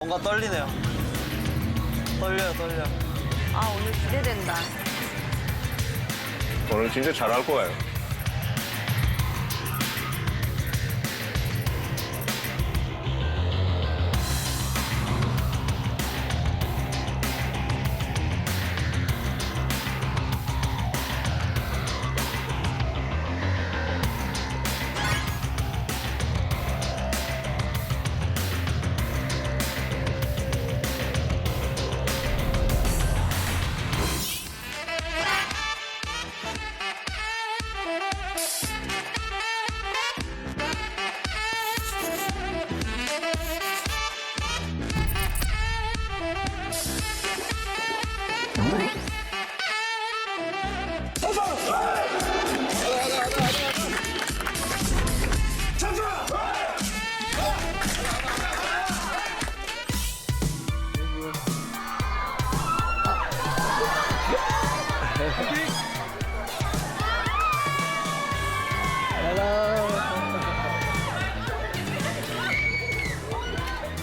뭔가 떨리네요. 떨려요, 떨려. 아 오늘 기대된다. 오늘 진짜 잘할 거예요. Hello.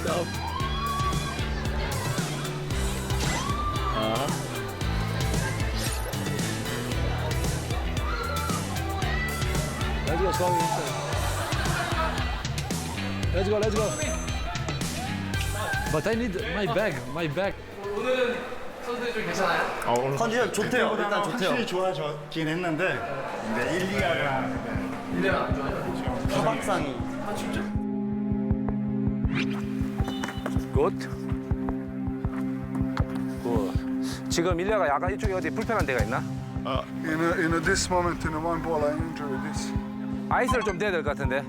so. Let's go, Chloe. inside. Let's go, let's go. But I need my bag, my bag. 아, 오늘 컨디션 좋대요. 일단 좋대요. 확실히 좋아졌긴 했는데 근데 1, 2화가 타박상이. 굿. 굿. 지금 일리아가 약간 이쪽에 어디 불편한 데가 있나? In a, in a this moment in a one ball I enjoy this. 아이스를 좀 대야 될 것 같은데.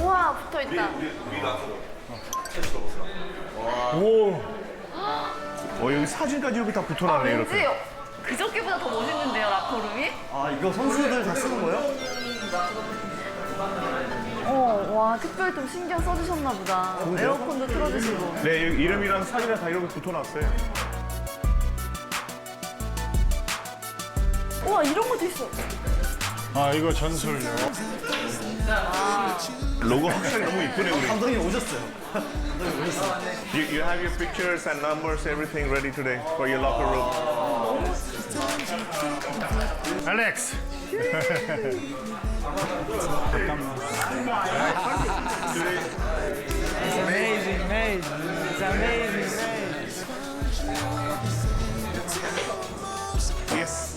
우와 붙어 있다. 어, 여기 사진까지 이렇게 다 붙어놨네, 왠지 이렇게. 그저께보다 더 멋있는데요 라커룸이? 아, 이거 선수들 다 쓰는 거예요? 어, 와 특별히 좀 신경 써주셨나 보다. 에어컨도 틀어주시고. 네, 이름이랑 사진이랑 다 이렇게 붙어놨어요. 우와 이런 것도 있어. 아 이거 전술요 로고 확실히 너무 이쁘네, 우리. 감독님 오셨어요. You, you have your pictures and numbers, everything ready today for your locker room. 알렉스 Amazing, amazing. It's amazing, amazing. Yes.